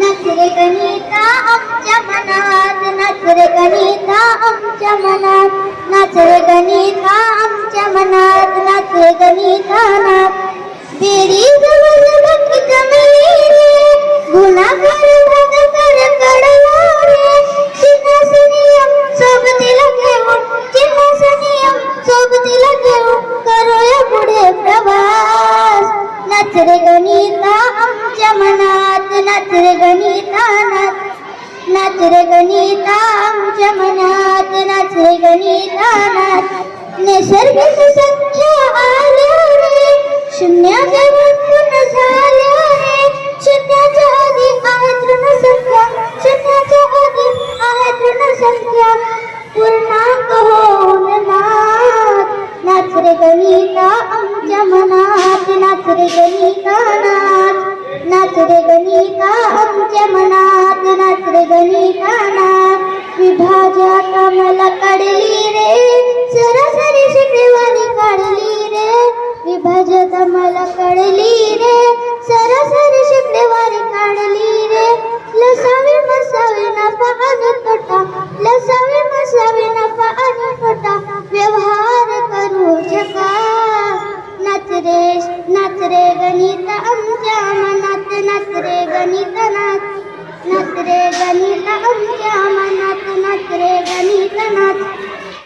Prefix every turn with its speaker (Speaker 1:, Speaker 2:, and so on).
Speaker 1: नखरे गणिता आमच्या मनात नखरे गणिता आमच्या मनात नखरे गणिता आमच्या मनात नखरे गणिता ना बेरी नाच गणिता आमच्या मनात नाच गणिता नाच गणिता आमच्या मनात नाच गणिता नाच नैसर्गिक गणिता आमच्या मनात नाच रे नाच नाच रे मनात नाच रे नाच विभाजा कमला कडली रे غنيت أنا نادري غنيت أم يا من